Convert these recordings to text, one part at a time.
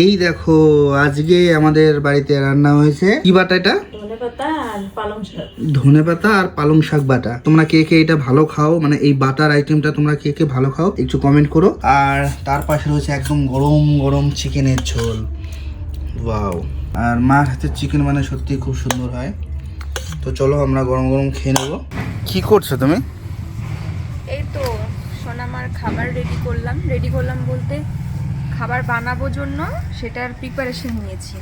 এই দেখো আজকে আমাদের বাড়িতে রান্না হয়েছে। কি বাটা এটা? ধনে পাতা আর পালং শাক। ধনে আর পালং শাক বাটা। তোমরা কে কে এটা ভালো খাও? মানে এই বাটার আইটেমটা তোমরা কে কে ভালো খাও একটু কমেন্ট করো। আর তার পাশে রয়েছে একদম গরম গরম চিকেনের ঝোল। ওয়াও। আর মার হাতের চিকেন মানে সত্যি খুব সুন্দর হয়। তো চলো আমরা গরম গরম খেয়ে নেব। কি করছ তুমি? এই তো সোনামার খাবার রেডি করলাম। রেডি করলাম বলতে খাবার বানাবো জন্য সেটার প্রিপারেশন নিয়েছি।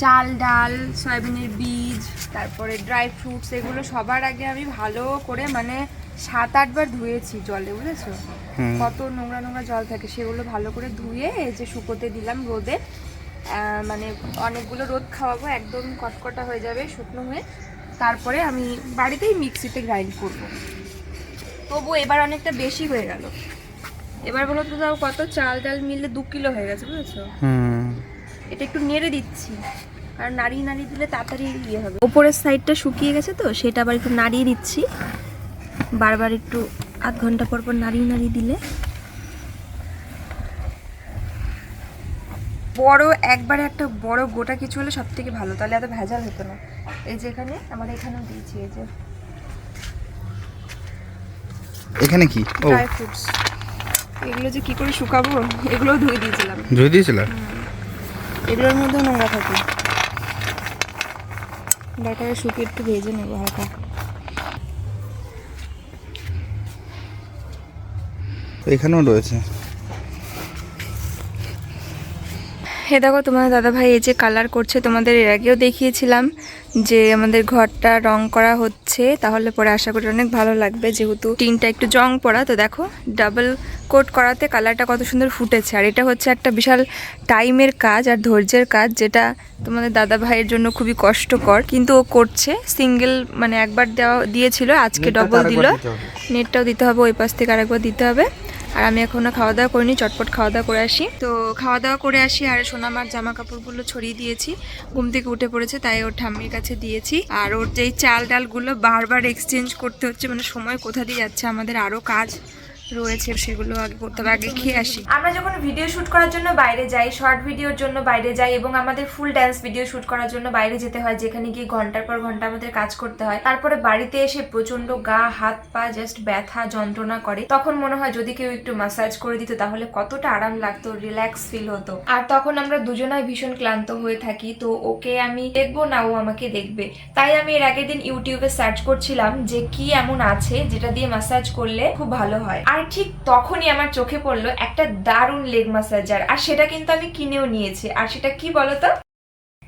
চাল ডাল সয়াবিনের বীজ তারপরে ড্রাই ফ্রুটস এগুলো সবার আগে আমি ভালো করে মানে সাত আটবার ধুয়েছি জলে বুঝেছ? কত নোংরা নোংরা জল থাকে সেগুলো ভালো করে ধুয়ে এই যে শুকোতে দিলাম রোদে মানে অনেকগুলো রোদ খাওয়াবো একদম কটকটা হয়ে যাবে শুকনো হয়ে। তারপরে আমি বাড়িতেই মিক্সিতে গ্রাইন্ড করব। তবু এবার অনেকটা বেশি হয়ে গেল। এবার বলো তো তাও কত চাল ডাল মিলে দু কিলো হয়ে গেছে বুঝেছ? হুম। এটা একটু নেড়ে দিচ্ছি আর নাড়িয়ে নাড়িয়ে দিলে তাড়াতাড়ি ইয়ে হবে। ওপরের সাইডটা শুকিয়ে গেছে তো সেটা আবার একটু নাড়িয়ে দিচ্ছি। বারবার একটু আধ ঘণ্টা পর পর নাড়িয়ে নাড়িয়ে দিলে। বড় একবারে একটা বড় গোটা কিছু হলে সব থেকে ভালো তাহলে এত ভেজাল হতো না। এই যে এখানে আমার এখানেও দিয়েছি এই যে এখানে কি? ড্রাই ফ্রুটস এগুলো যে কি করে শুকাবো এগুলো ধুয়ে দিয়েছিলাম। ধুয়ে দিয়েছিলাম এগুলোর মধ্যেও নোংরা থাকে। বাটারে শুকিয়ে একটু ভেজে নেব হালকা। এখানেও রয়েছে। হে দেখো তোমাদের দাদাভাই এই যে কালার করছে তোমাদের এর আগেও দেখিয়েছিলাম যে আমাদের ঘরটা রং করা হচ্ছে তাহলে পরে আশা করি অনেক ভালো লাগবে। যেহেতু টিনটা একটু জং পড়া তো দেখো ডাবল কোট করাতে কালারটা কত সুন্দর ফুটেছে। আর এটা হচ্ছে একটা বিশাল টাইমের কাজ আর ধৈর্যের কাজ যেটা তোমাদের দাদা ভাইয়ের জন্য খুবই কষ্টকর। কিন্তু ও করছে সিঙ্গেল মানে একবার দেওয়া দিয়েছিল আজকে ডবল দিল। নেটটাও দিতে হবে ওই পাশ থেকে আরেকবার দিতে হবে। আর আমি এখনও খাওয়া দাওয়া করিনি, চটপট খাওয়া দাওয়া করে আসি। তো খাওয়া দাওয়া করে আসি আর সোনামার জামা কাপড়গুলো ছড়িয়ে দিয়েছি। ঘুম থেকে উঠে পড়েছে, তাই ওর ঠাম্মির কাছে দিয়েছি। আর ওর যেই চাল ডালগুলো বারবার এক্সচেঞ্জ করতে হচ্ছে মানে সময় কোথা দিয়ে যাচ্ছে, আমাদের আরও কাজ রয়েছে, সেগুলো আগে করতে হবে, আগে খেয়ে আসি। আমরা যখন ভিডিও শুট করার জন্য বাইরে যাই শর্ট ভিডিওর জন্য বাইরে যাই এবং আমাদের ফুল ড্যান্স ভিডিও শুট করার জন্য বাইরে যেতে হয়, যেখানে গিয়ে ঘণ্টার পর ঘণ্টা আমাদের কাজ করতে হয়, তারপরে বাড়িতে এসে প্রচণ্ড গা, হাত, পা জাস্ট ব্যথা, যন্ত্রণা করে, তখন মনে হয় যদি কেউ একটু মাসাজ করে দিত, তাহলে কতটা আরাম লাগতো রিল্যাক্স ফিল হতো। আর তখন আমরা দুজনাই ভীষণ ক্লান্ত হয়ে থাকি, তো ওকে আমি দেখব না, ও আমাকে দেখবে। তাই আমি এর আগের দিন ইউটিউবে সার্চ করছিলাম যে কি এমন আছে, যেটা দিয়ে মাসাজ করলে খুব ভালো হয়। আর ঠিক তখনই আমার চোখে পড়ল একটা দারুণ লেগ মাসাজার আর সেটা কিন্তু আমি কিনেও নিয়েছি। আর সেটা কি বলতো?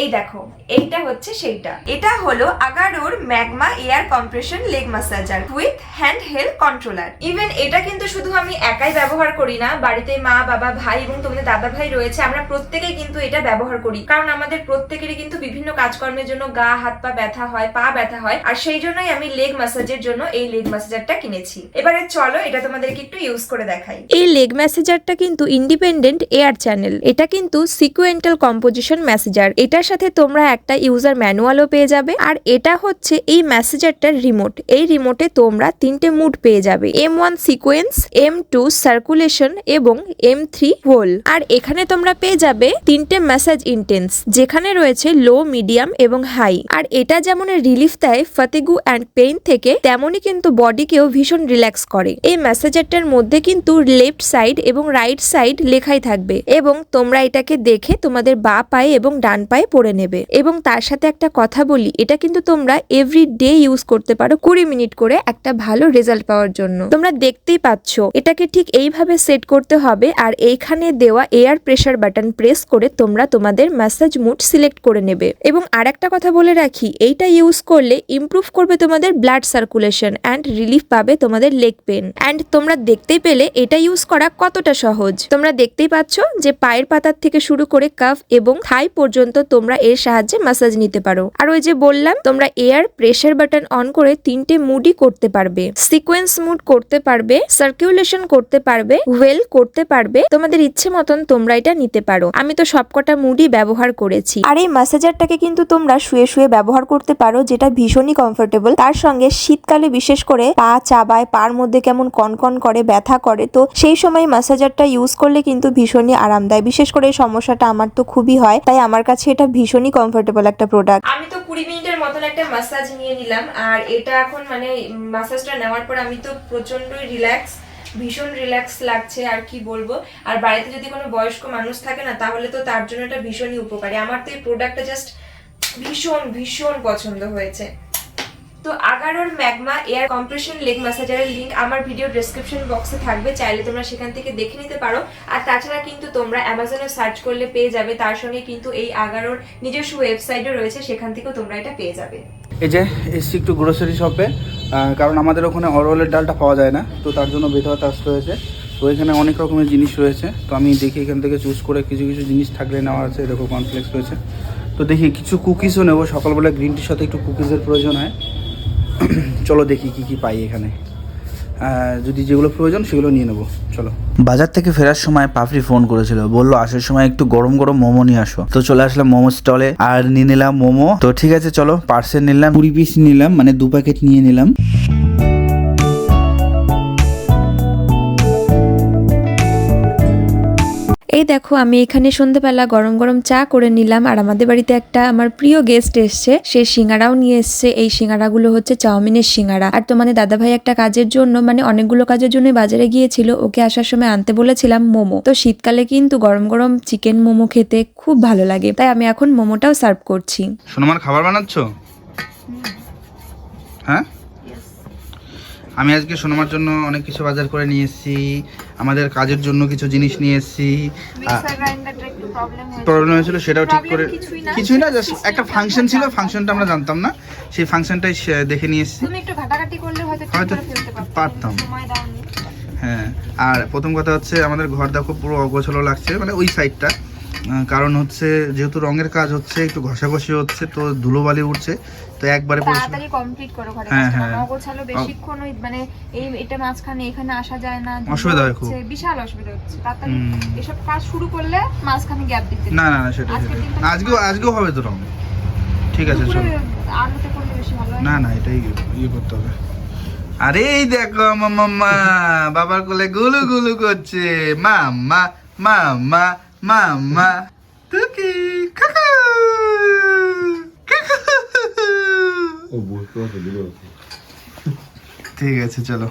এই দেখো, এইটা হচ্ছে সেইটা। এটা হলো আগারোর Magma air compression leg massager with hand held controller. Even এটা কিন্তু শুধু আমি একাই ব্যবহার করি না, বাড়িতে মা, বাবা, ভাই এবং তোমাদের দাদা ভাই রয়েছে, আমরা প্রত্যেকেই কিন্তু এটা ব্যবহার করি। কারণ আমাদের প্রত্যেকেরই কিন্তু বিভিন্ন কাজকর্মের জন্য গা, হাত, পা ব্যথা হয়, পা ব্যথা হয়, আর সেই জন্যই আমি লেগ মাসাজের জন্য এই লেগ মাসাজারটা কিনেছি। এবারে চলো এটা তোমাদেরকে একটু ইউজ করে দেখাই। এই লেগ ম্যাসেজারটা কিন্তু ইন্ডিপেন্ডেন্ট এয়ার চ্যানেল এটা কিন্তু সিকুয়েন্টাল কম্পোজিশন ম্যাসেজার এটার সাথে তোমরা একটা ইউজার ম্যানুয়ালও পেয়ে যাবে। আর এটা হচ্ছে এই ম্যাসেজারটার রিমোট এই রিমোটে তোমরা তিনটে মুড পেয়ে যাবে। M one sequence M two circulation এবং এম থ্রি হোল আর এখানে তোমরা পেয়ে যাবে তিনটে ম্যাসাজ ইন্টেন্স যেখানে রয়েছে লো মিডিয়াম এবং হাই আর এটা যেমন রিলিফ দেয় ফাতিগু অ্যান্ড পেইন থেকে, তেমনই কিন্তু বডিকেও ভীষণ রিল্যাক্স করে। এই ম্যাসেজারটার মধ্যে কিন্তু লেফট সাইড এবং রাইট সাইড লেখাই থাকবে। এবং তোমরা এটাকে দেখে তোমাদের বা পায়ে এবং ডান পায়ে পরে নেবে। এবং তার সাথে একটা কথা বলি, এটা কিন্তু তোমরা এভরি ডে ইউজ করতে পারো কুড়ি মিনিট করে একটা ভালো রেজাল্ট পাওয়ার জন্য। তোমরা দেখতেই পাচ্ছ, এটাকে ঠিক এইভাবে সেট করতে হবে আর এইখানে দেওয়া এয়ার প্রেসার বাটন প্রেস করে তোমরা তোমাদের ম্যাসাজ মুড সিলেক্ট করে নেবে। এবং আর একটা কথা বলে রাখি, এইটা ইউজ করলে ইমপ্রুভ করবে তোমাদের ব্লাড সার্কুলেশন অ্যান্ড রিলিফ পাবে তোমাদের লেগ পেন অ্যান্ড তোমরা দেখতেই পেলে এটা ইউজ করা কতটা সহজ। তোমরা দেখতেই পাচ্ছ যে পায়ের পাতার থেকে শুরু করে কাফ এবং থাই পর্যন্ত তোমরা তোমরা এর সাহায্যে মাসাজ নিতে পারো। আর ওই যে বললাম, তোমরা এয়ার প্রেসার বাটন অন করে তিনটে মুডই করতে পারবে। সিকোয়েন্স মুড করতে পারবে সার্কুলেশন করতে পারবে ওয়েল করতে পারবে, তোমাদের ইচ্ছে মতন তোমরা এটা নিতে পারো। আমি তো সবকটা মুডই ব্যবহার করেছি। আর এই ম্যাসাজারটাকে কিন্তু তোমরা শুয়ে শুয়ে ব্যবহার করতে পারো, যেটা ভীষণই কমফোর্টেবল তার সঙ্গে শীতকালে বিশেষ করে পা চাবায়, পার মধ্যে কেমন কনকন করে, ব্যথা করে, তো সেই সময় ম্যাসাজারটা ইউজ করলে কিন্তু ভীষণই আরাম দেয় বিশেষ করে এই সমস্যাটা আমার তো খুবই হয়, তাই আমার কাছে এটা ভীষণই কমফোর্টেবল একটা প্রোডাক্ট আমি তো কুড়ি মিনিটের মতন একটা মাসাজ নিয়ে নিলাম, আর এটা এখন মানে মাসাজটা নেওয়ার পর আমি তো প্রচন্ডই রিল্যাক্স ভীষণ রিল্যাক্স লাগছে, আর কি বলব? আর বাড়িতে যদি কোনো বয়স্ক মানুষ থাকে না, তাহলে তো তার জন্য এটা ভীষণই উপকারী। আমার তো এই প্রোডাক্টটা জাস্ট ভীষণ ভীষণ পছন্দ হয়েছে। তো আগারোর ম্যাগমা এয়ার কম্প্রেশন লেগ ম্যাসাজারের লিংক আমার ভিডিও ডেসক্রিপশন বক্সে থাকবে, চাইলে তোমরা সেখান থেকে দেখে নিতে পারো। আর তাছাড়া কিন্তু তোমরা অ্যামাজনে সার্চ করলে পেয়ে যাবে, তার সঙ্গে কিন্তু এই আগারোর নিজস্ব ওয়েবসাইটও রয়েছে, সেখান থেকেও তোমরা এটা পেয়ে যাবে। এই যে, এসছি একটু গ্রোসারি শপে কারণ আমাদের ওখানে অরওয়ালের ডালটা পাওয়া যায় না, তো তার জন্য বেতওয়াতে আসতে হয়েছে তো এখানে অনেক রকমের জিনিস রয়েছে, তো আমি দেখি এখান থেকে চুজ করে কিছু কিছু জিনিস থাকলে নেওয়া আছে দেখো কনফ্লেক্স রয়েছে। তো দেখি কিছু কুকিজও নেব, সকালবেলা গ্রিন টির সাথে একটু কুকিজের প্রয়োজন হয়। চলো দেখি কি কি পাই এখানে। যদি যেগুলো প্রয়োজন সেগুলো নিয়ে নেব। চলো। বাজার থেকে ফেরার সময় পাপড়ি ফোন করেছিল। বলল, আসার সময় একটু গরম গরম মোমো নিয়ে আসো। তো চলে আসলাম মোমো স্টলে আর নিয়ে নিলাম মোমো। তো ঠিক আছে, চলো পার্সেল নিলাম। কুড়ি পিস নিলাম মানে দু প্যাকেট নিয়ে নিলাম। এই দেখো আমি এখানে সন্ধ্যেবেলা গরম গরম চা করে নিলাম। আর আমাদের বাড়িতে একটা আমার প্রিয় গেস্ট এসছে। সে সিঙ্গারাও নিয়ে এসছে। এই সিঙ্গারাগুলো হচ্ছে চাউমিনের সিঙ্গারা। আর তোমাদের দাদাভাই একটা কাজের জন্য মানে অনেকগুলো কাজের জন্য বাজারে গিয়েছিল। ওকে আসার সময় আনতে বলেছিলাম মোমো। তো শীতকালে কিন্তু গরম গরম চিকেন মোমো খেতে খুব ভালো লাগে। তাই আমি এখন মোমোটাও সার্ভ করছি। সোনামার খাবার বানাচ্ছ? হ্যাঁ? আমি আজকে সোনামার জন্য অনেক কিছু বাজার করে নিয়ে এসেছি। আমাদের কাজের জন্য কিছু জিনিস নিয়ে এসেছি। প্রবলেম হয়েছিল সেটাও ঠিক করে কিছুই না। জাস্ট একটা ফাংশন ছিল ফাংশনটা আমরা জানতাম না। সেই ফাংশনটাই দেখে নিয়ে এসেছি। হয়তো পারতাম হ্যাঁ আর প্রথম কথা হচ্ছে আমাদের ঘরটা খুব পুরো অগোছালো লাগছে মানে ওই সাইডটা কারণ হচ্ছে যেহেতু রঙের কাজ হচ্ছে একটু ঘষাঘষি হচ্ছে তো ধুলোবালি উঠছে তো একবারে পরিষ্কার তাড়াতাড়ি কমপ্লিট করো ঘরে। হ্যাঁ, হ্যাঁ। অগোছালো বেশিক্ষণ ওই মানে এই এটা মাঝখানে এখানে আসা যায় না অসুবিধা হয় খুব। বিশাল অসুবিধা হচ্ছে। তাড়াতাড়ি এসব কাজ শুরু করলে মাঝখানে গ্যাপ দিতে না না না সেটা আজকেও আজকেও হবে তো রং ঠিক আছে চলো। আলোতে করলে বেশি ভালো না না? এটাই ইয়ে করতে হবে। আরে এই দেখো মাম্মা বাবার কোলে গুলু গুলু করছে। মাম্মা মাম্মা মাম্মা টুকি কাকু ঠিক আছে চলো।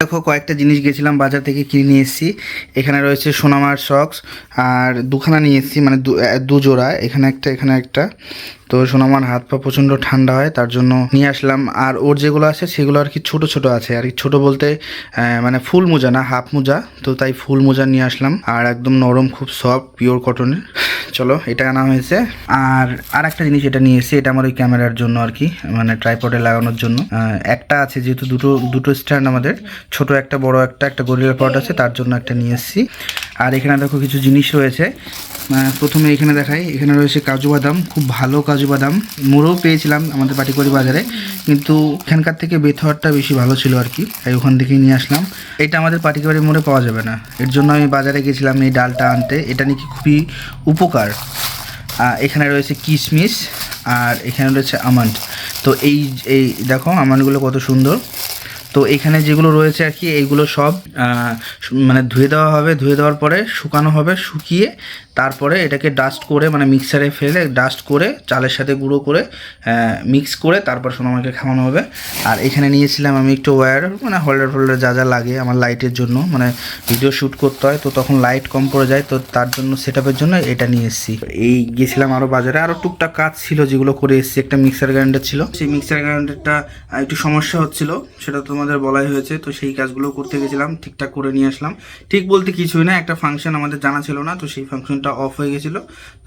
দেখো কয়েকটা জিনিস গেছিলাম বাজার থেকে কিনে নিয়ে এসেছি। এখানে রয়েছে সোনামার সক্স আর দুখানা নিয়ে এসেছি মানে দু আহ, দু জোড়া এখানে একটা এখানে একটা। তো সোনামার হাত পা প্রচণ্ড ঠান্ডা হয়, তার জন্য নিয়ে আসলাম। আর ওর যেগুলো আছে, সেগুলো আর কি ছোট ছোট আছে। আর কি ছোট বলতে মানে ফুল মোজা না, হাফ মোজা। তো তাই ফুল মোজা নিয়ে আসলাম। আর একদম নরম, খুব সফট পিওর কটনের চলো, এটা আনা হয়েছে। আর আর একটা জিনিস এটা নিয়ে এসেছি, এটা আমার ওই ক্যামেরার জন্য আর কি মানে ট্রাইপডে লাগানোর জন্য। একটা আছে যেহেতু দুটো দুটো স্ট্যান্ড আমাদের, ছোট একটা, বড় একটা একটা গরিলা পট আছে, তার জন্য একটা নিয়ে এসেছি। আর এখানে দেখো কিছু জিনিস রয়েছে। প্রথমে এখানে দেখাই, এখানে রয়েছে কাজু বাদাম, খুব ভালো কাজু বাদাম। মোড়েও পেয়েছিলাম আমাদের পাটিকরি বাজারে, কিন্তু এখানকার থেকে বেথরটা বেশি ভালো ছিল আর কি, তাই ওখান থেকেই নিয়ে আসলাম। এটা আমাদের পাটিকরি মোড়ে পাওয়া যাবে না। এর জন্য আমি বাজারে গেছিলাম এই ডালটা আনতে, এটা নাকি খুবই উপকার। এখানে রয়েছে কিশমিশ আর এখানে রয়েছে আমন্ড। তো এই এই দেখো, আমন্ডগুলো কত সুন্দর। তো এখানে যেগুলো রয়েছে আর কি, এইগুলো সব মানে ধুয়ে দেওয়া হবে, ধুয়ে দেওয়ার পরে শুকানো হবে, শুকিয়ে তারপরে এটাকে ডাস্ট করে মানে মিক্সারে ফেলে ডাস্ট করে, চালের সাথে গুঁড়ো করে মিক্স করে তারপর সোনামাকে খাওয়ানো হবে। আর এখানে নিয়েছিলাম আমি একটু ওয়্যার মানে হোল্ডার ফোল্ডার যা যা লাগে আমার লাইটের জন্য। মানে ভিডিও শ্যুট করতে হয়, তো তখন লাইট কম পড়ে যায়, তো তার জন্য সেট জন্য এটা নিয়ে এসেছি। এই গেছিলাম আরও বাজারে আরও টুকটাক কাজ ছিল যেগুলো করে এসেছি। একটা মিক্সার গ্রাইন্ডার ছিল। সেই মিক্সার গ্রাইন্ডারটা একটু সমস্যা হচ্ছিল, সেটা তোমাদের বলাই হয়েছে, তো সেই কাজগুলো করতে গেছিলাম, ঠিকঠাক করে নিয়ে আসলাম। ঠিক বলতে কিছুই না, একটা ফাংশন আমাদের জানা ছিল না, তো সেই ফ্যানটা অফ হয়ে গেছিল।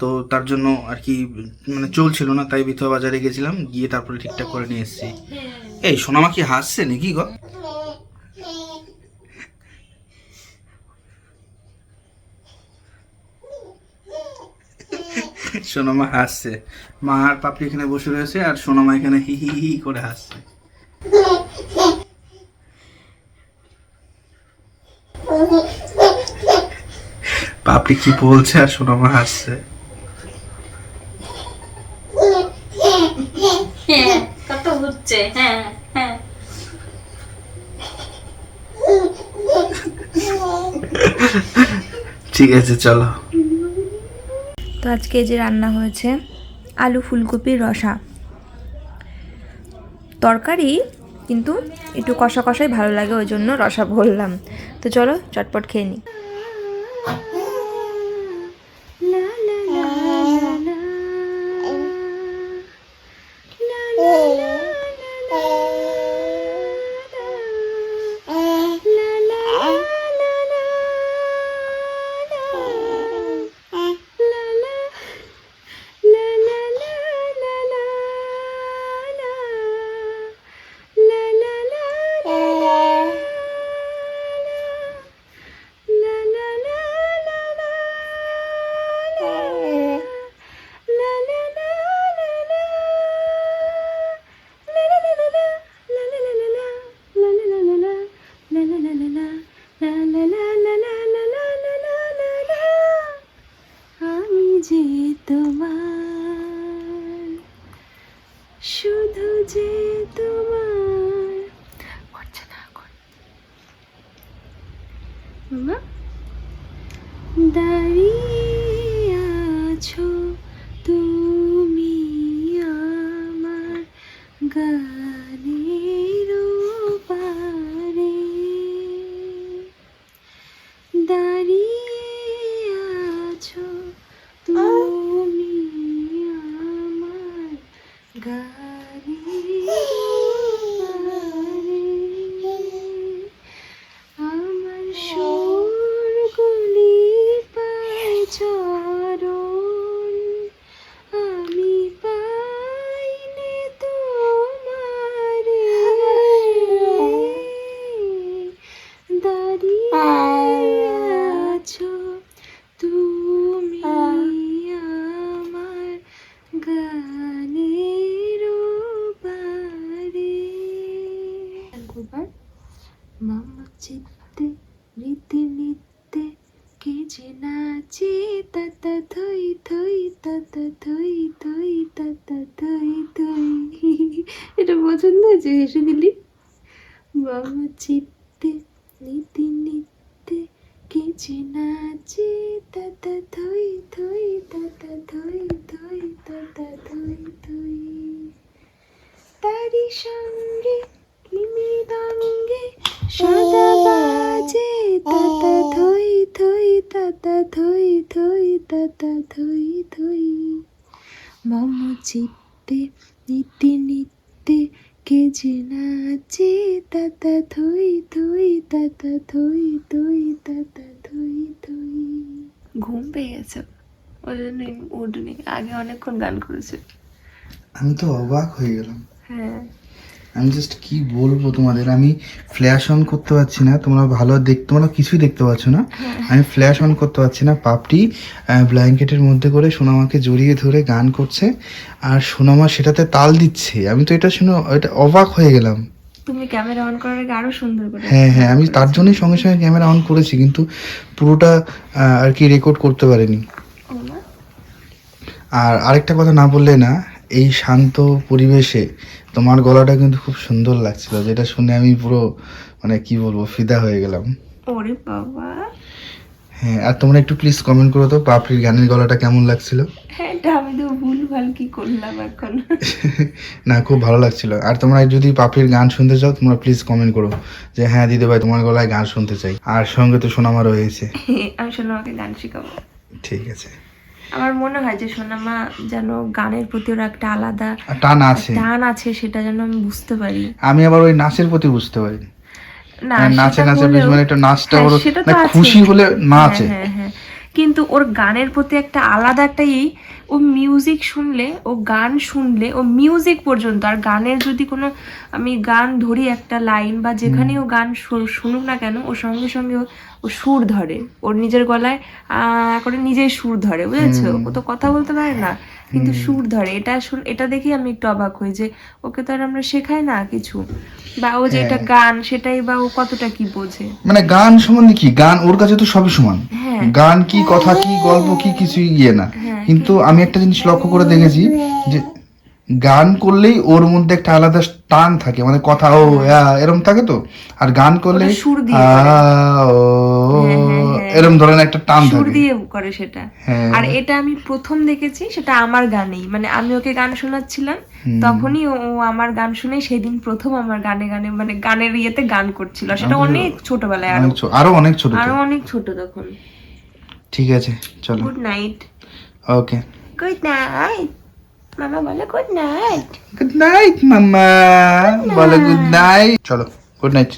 তো তার জন্য আর কি মানে চলছিল না, তাই বিথা বাজারে গেছিলাম, গিয়ে তারপরে ঠিকঠাক করে নিয়ে এসেছি। এই, সোনামা কি হাসছে নাকি গো? সোনামা হাসছে। মা আর পাপড়ি এখানে বসে রয়েছে, আর সোনামা এখানে হি হি হি করে হাসছে। পাপড়ি কি বলছে আর সোনামা হাসছে। হ্যাঁ কত হচ্ছে হ্যাঁ হ্যাঁ। ঠিক আছে চলো। তো আজকে যে রান্না হয়েছে আলু ফুলকপির রসা। তরকারি কিন্তু একটু কষা কষাই ভালো লাগে ওই জন্য রসা বললাম। তো চলো চটপট খেয়ে নিই daddy. যে নাচে তাতা থই থই তাতা থই থই তাতা থই থই তারি সঙ্গে কি মৃদঙ্গে সদা বাজে তাতা থই থই তাতা থই থই তাতা থই থই মম চিত্তে নিত্যে নিত্যে কে যে নাচে তাতা থই থই তাতা থই থই তাতা ঘুম পেয়ে গেছে ওই জন্য উঠুনি আগে অনেকক্ষণ গান করেছে। আমি তো অবাক হয়ে গেলাম। হ্যাঁ। আমি জাস্ট কি বলব তোমাদের? আমি ফ্ল্যাশ অন করতে পারছি না। তোমরা ভালো দেখ তোমরা কিছুই দেখতে পাচ্ছ না। আমি ফ্ল্যাশ অন করতে পারছি না। পাপটি ব্ল্যাঙ্কেটের মধ্যে করে সোনামাকে জড়িয়ে ধরে গান করছে। আর সোনামা সেটাতে তাল দিচ্ছে। আমি তো এটা শুনে এটা অবাক হয়ে গেলাম। তুমি ক্যামেরা অন করার আগে আরও সুন্দর করে হ্যাঁ হ্যাঁ আমি তার জন্যই সঙ্গে সঙ্গে ক্যামেরা অন করেছি কিন্তু পুরোটা আর কি রেকর্ড করতে পারিনি। আর আরেকটা কথা না বললে না এই শান্ত পরিবেশে তোমার গলাটা কিন্তু খুব সুন্দর লাগছিল যেটা শুনে আমি পুরো মানে কি বলব ফিদা হয়ে গেলাম। ওরে বাবা। হ্যাঁ আর তোমরা একটু প্লিজ কমেন্ট করো তো পাপড়ির গানের গলাটা কেমন লাগছিল? হ্যাঁ এটা আমি তো ভুল ভালো কি করলাম এখন? না খুব ভালো লাগছিল। আর তোমরা যদি পাপড়ির গান শুনতে চাও তোমরা প্লিজ কমেন্ট করো যে হ্যাঁ দিদি ভাই তোমার গলায় গান শুনতে চাই। আর সঙ্গে তো সোনামা রয়েছে। আমি সোনামাকে গান শেখাবো। ঠিক আছে। আমার মনে হয় যে সোনামা যেন গানের প্রতি ওর একটা আলাদা টান আছে। টান আছে সেটা যেন আমি বুঝতে পারি। আমি আবার ওই নাচের প্রতি বুঝতে পারি। হ্যাঁ, নাচে নাচে বেশ মানে একটা নাচটা হ্যাঁ, ওর মানে। খুশি হলে নাচে। হ্যাঁ হ্যাঁ কিন্তু ওর গানের প্রতি একটা আলাদা একটা এই ও মিউজিক শুনলে ও গান শুনলে ও মিউজিক পর্যন্ত আর গানের যদি কোনো আমি গান ধরি একটা লাইন বা যেখানে ও গান শুনুক না কেন ওর সঙ্গে সঙ্গে ও- ও সুর ধরে। ওর নিজের গলায় আহ, করে নিজেই সুর ধরে বুঝেছ? ও তো কথা বলতে পারে না। কিন্তু সুর ধরে। এটা এটা দেখেই আমি একটু অবাক হই যে ওকে তো আর আমরা শেখাই না কিছু। বা ও যে এটা গান সেটাই বা ও কতটা কি বোঝে। মানে গান সম্বন্ধে কি? গান ওর কাছে তো সবই সমান। হ্যাঁ। গান কি কথা কি গল্প কি কিছুই গিয়ে না। হ্যাঁ, কিন্তু আমি একটা জিনিস লক্ষ্য করে দেখেছি যে গান করলেই ওর মধ্যে একটা আলাদা টান থাকে মানে কথা ও এরম থাকে তো? আর গান করলে হ্যাঁ, হ্যাঁ, হ্যাঁ। এরম ধরনের একটা টান সুর দিয়ে করে সেটা। হ্যাঁ। আর এটা আমি প্রথম দেখেছি সেটা আমার গানেই। মানে আমি ওকে গান শোনাচ্ছিলাম তখনই ও আমার গান শুনে সেদিন প্রথম আমার গানে গানে মানে গানের ইয়েতে গান করছিল। সেটা অনেক ছোটবেলায় আরও। আরও অনেক ছোট আরও অনেক ছোট তখন। ঠিক আছে চলো। Good night okay good night মামা বলে গুড নাইট গুড নাইট মাম্মা বলো গুড নাইট চলো গুড নাইট